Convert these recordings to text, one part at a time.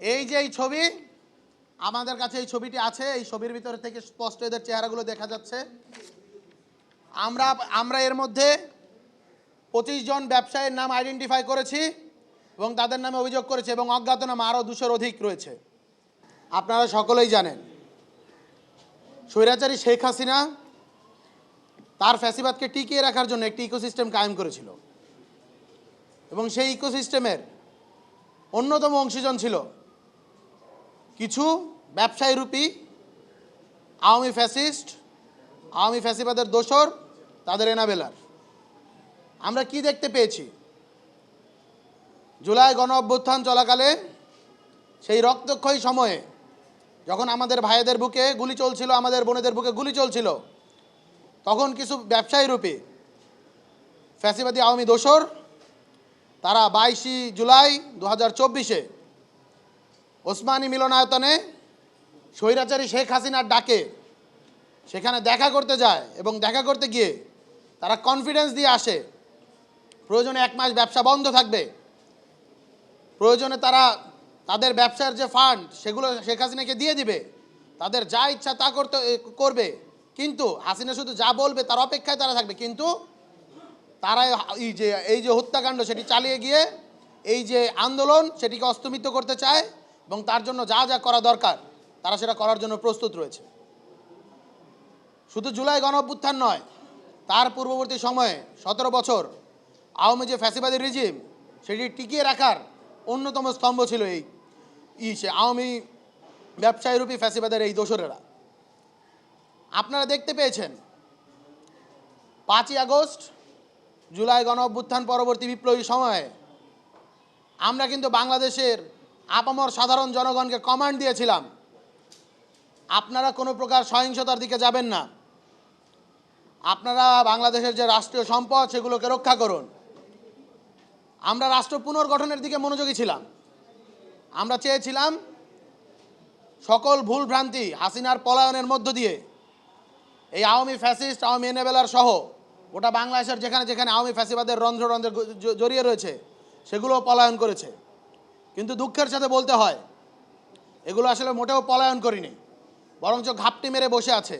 এই যে এই ছবি, আমাদের কাছে এই ছবিটি আছে, এই ছবির ভিতরে থেকে স্পষ্ট এদের চেহারাগুলো দেখা যাচ্ছে। আমরা আমরা এর মধ্যে পঁচিশ জন ব্যবসায়ীর নাম আইডেন্টিফাই করেছি এবং তাদের নামে অভিযোগ করেছে এবং অজ্ঞাতনামা আরও দুশোর অধিক রয়েছে। আপনারা সকলেই জানেন, স্বৈরাচারী শেখ হাসিনা তার ফ্যাসিবাদকে টিকিয়ে রাখার জন্য একটি ইকোসিস্টেম কায়েম করেছিল। এবং সেই ইকোসিস্টেমের অন্যতম অংশীজন ছিল কিছু ব্যবসায়ী রূপী, আওয়ামী ফ্যাসিস্ট, আওয়ামী ফ্যাসিবাদের দোসর, তাদের এনাবেলার। আমরা কি দেখতে পেয়েছি? জুলাই গণ অভ্যুত্থান চলাকালে সেই রক্তক্ষয়ী সময়ে যখন আমাদের ভাইদের বুকে গুলি চলছিল, আমাদের বোনেদের বুকে গুলি চলছিল, তখন কিছু ব্যবসায়ী রূপে, ফ্যাসিবাদী আওয়ামী দোসর, তারা বাইশে জুলাই দু হাজার চব্বিশে ওসমানী মিলনায়তনে স্বৈরাচারী শেখ হাসিনার ডাকে সেখানে দেখা করতে যায় এবং দেখা করতে গিয়ে তারা কনফিডেন্স দিয়ে আসে, প্রয়োজনে এক মাস ব্যবসা বন্ধ থাকবে, প্রয়োজনে তারা তাদের ব্যবসার যে ফান্ড সেগুলো শেখ হাসিনাকে দিয়ে দিবে, তাদের যা ইচ্ছা তা করতে করবে, কিন্তু হাসিনা শুধু যা বলবে তার অপেক্ষায় তারা থাকবে, কিন্তু তারা এই যে এই যে হত্যাকাণ্ড সেটি চালিয়ে গিয়ে, এই যে আন্দোলন সেটিকে অস্তমিত করতে চায় এবং তার জন্য যা যা করা দরকার, তারা সেটা করার জন্য প্রস্তুত রয়েছে। শুধু জুলাই গণ অভ্যুত্থান নয়, তার পূর্ববর্তী সময়ে সতেরো বছর আওয়ামী যে ফ্যাসিবাদী রিজিম, সেটি টিকিয়ে রাখার অন্যতম স্তম্ভ ছিল এই ই সে আওয়ামী ব্যবসায়ীরূপী ফ্যাসিবাদের এই দোসরেরা। আপনারা দেখতে পেয়েছেন, পাঁচই আগস্ট, জুলাই গণ অভ্যুত্থান পরবর্তী বিপ্লবী সময়ে আমরা কিন্তু বাংলাদেশের আপামর সাধারণ জনগণকে কমান্ড দিয়েছিলাম। আপনারা কোনো প্রকার সহিংসতার দিকে যাবেন না। আপনারা বাংলাদেশের যে রাষ্ট্রীয় সম্পদ, সেগুলোকে রক্ষা করুন। আমরা রাষ্ট্র পুনর্গঠনের দিকে মনোযোগী ছিলাম। আমরা চেয়েছিলাম সকল ভুল ভ্রান্তি হাসিনার পলায়নের মধ্য দিয়ে এই আওয়ামী ফ্যাসিস্ট, আওয়ামী এনেবেলার সহ গোটা বাংলাদেশের যেখানে যেখানে আওয়ামী ফ্যাসিবাদের রন্ধ্র রন্ধ্রে জড়িয়ে রয়েছে সেগুলো পলায়ন করেছে। কিন্তু দুঃখের সাথে বলতে হয়, এগুলো আসলে মোটেও পলায়ন করিনি, বরঞ্চ ঘাপটি মেরে বসে আছে,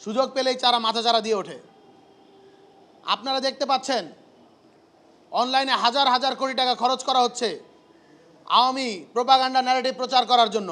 সুযোগ পেলেই চারা মাথা চারা দিয়ে ওঠে। আপনারা দেখতে পাচ্ছেন, অনলাইনে হাজার হাজার কোটি টাকা খরচ করা হচ্ছে আওয়ামী প্রোপাগান্ডা ন্যারেটিভ প্রচার করার জন্য।